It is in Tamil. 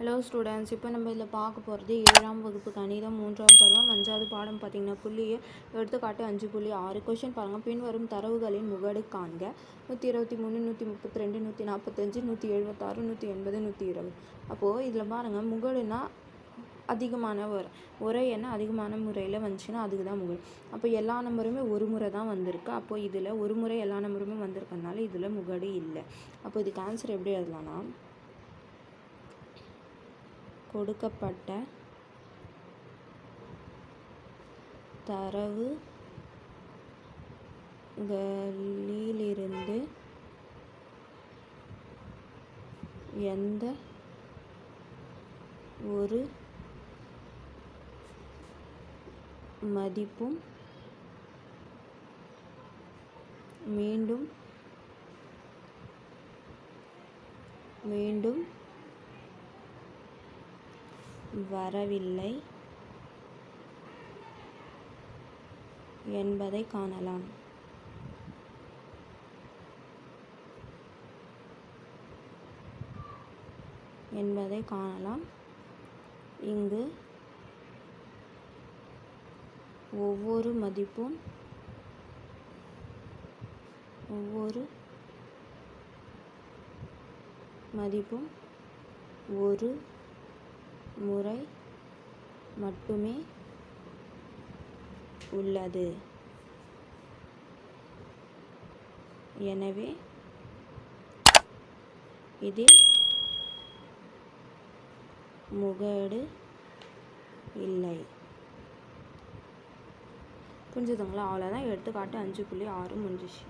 ஹலோ ஸ்டூடெண்ட்ஸ் இப்போ நம்ம இதில் பார்க்க போகிறது ஏழாம் வகுப்பு கணிதம் மூன்றாம் பருவம் அஞ்சாவது பாடம் பார்த்தீங்கன்னா புள்ளியை எடுத்துக்காட்டு அஞ்சு புள்ளி ஆறு. கொஷின் பாருங்கள் பின்வரும் தரவுகளின் முகடு காண்க. நூற்றி இருபத்தி மூணு நூற்றி முப்பத்தி ரெண்டு நூற்றி நாற்பத்தஞ்சு நூற்றி எழுபத்தாறு நூற்றி எண்பது நூற்றி இருபது. அப்போது இதில் பாருங்கள் முகடுனா அதிகமான ஒரு ஒரே எண்ணெய் அதிகமான முறையில் வந்துச்சுன்னா அதுக்கு தான் முகடு. அப்போ எல்லா நம்பருமே ஒரு முறை தான் வந்திருக்கு. அப்போது இதில் ஒரு முறை எல்லா நம்பருமே வந்திருக்கனால இதில் முகடு இல்லை. அப்போ இதுக்கு ஆன்சர் எப்படி எழுதலாம்னா கொடுக்கப்பட்ட தரவுகளிலிருந்து எந்த ஒரு மதிப்பும் மீண்டும் மீண்டும் வரவில்லை என்பதை காணலாம். என்பதை காணலாம். இங்கு ஒவ்வொரு மதிப்பும் ஒவ்வொரு மதிப்பும் ஒரு முறை மட்டுமே உள்ளது. எனவே இதில் முகடு இல்லை. புரிஞ்சுதுங்களா? அவ்வளோதான் எடுத்துக்காட்டு அஞ்சு புள்ளி ஆறு முடிஞ்சிச்சு.